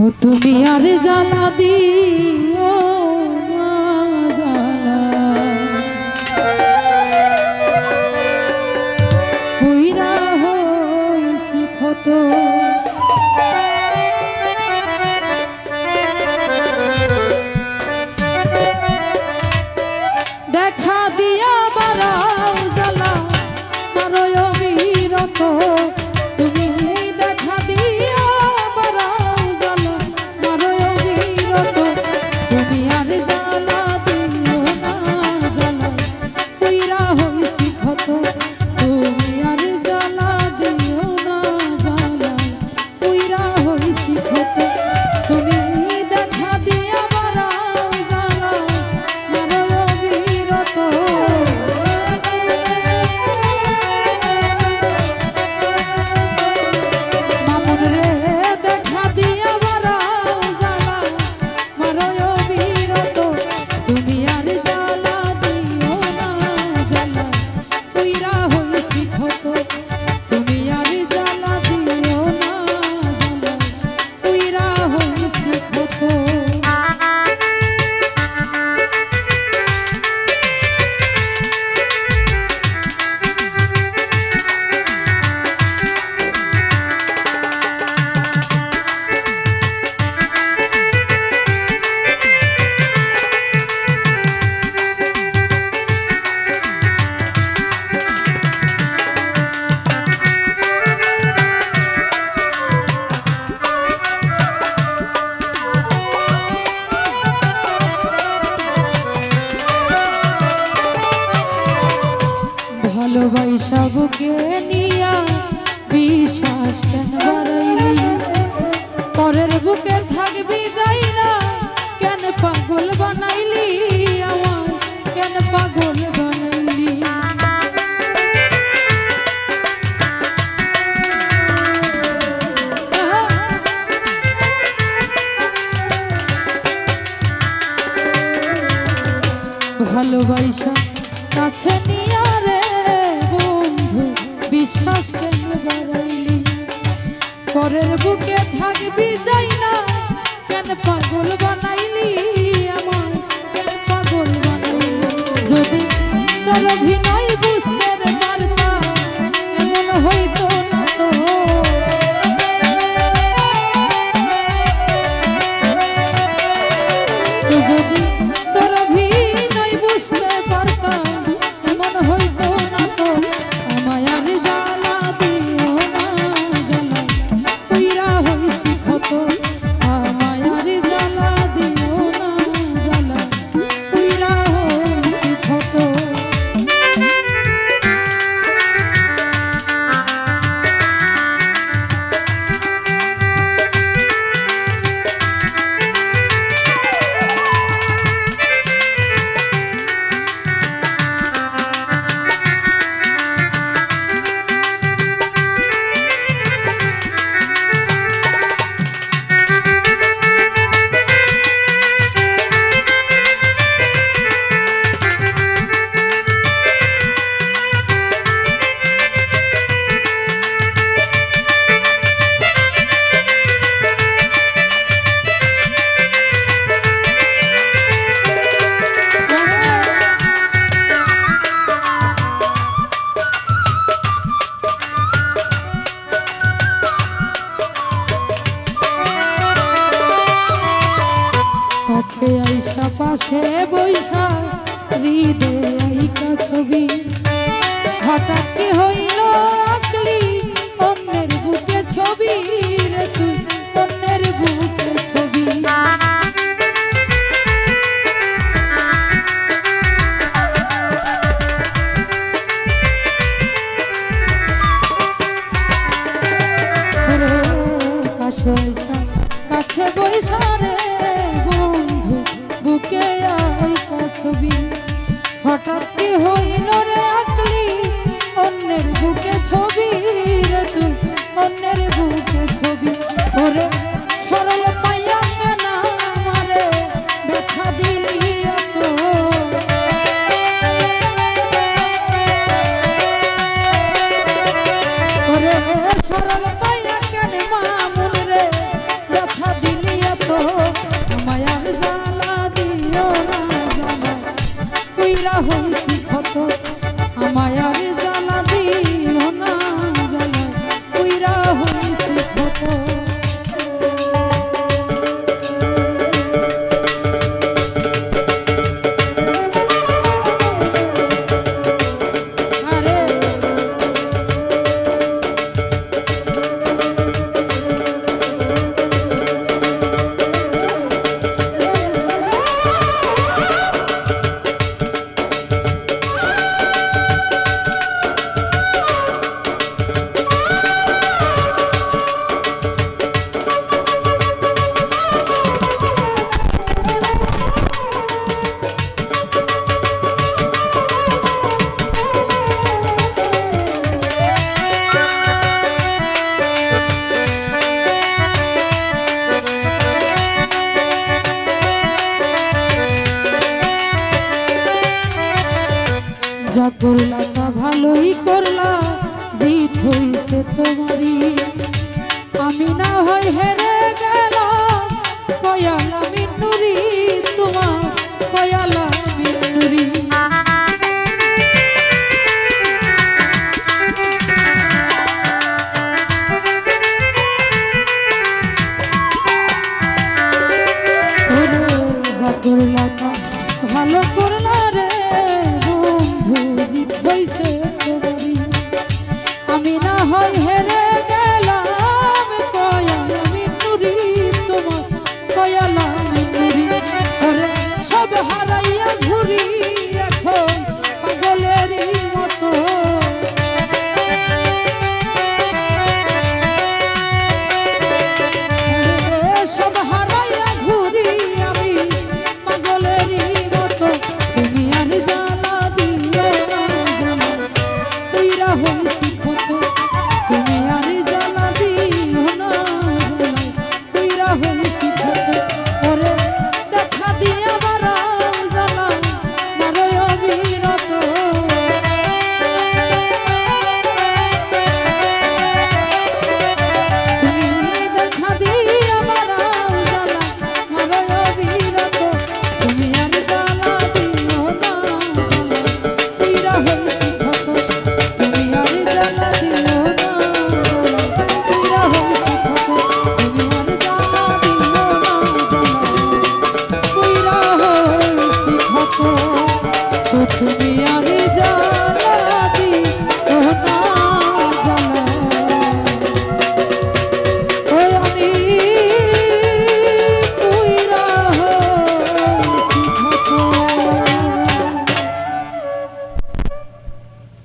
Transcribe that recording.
ও তুমি আর জানা দিও। সবাই সবকে নিয়া বিশ্বাস কেন বাড়াইলি? পরের বুকে থাকবি যাই কেন পাগল বানাইলি আমার? কেন পাগল বানাইলি? ভালোবাসা কাছে নিয়ে বিশ্বাস কেন বাড়াইলি পরের বুকে থাকবি যাই না? কেন পাগল বানাইলি আমার কেন পাগল বানাইলি যদি তোর অভিনয় বুঝতে পাশে বৈশা করলা তা ভালোই করলা জিত হইছে তোমারই। আমি না হয় হেরে গেল কয়াল আমি নুরি, তোমার কয়াল আমি নুরি। ভালো করে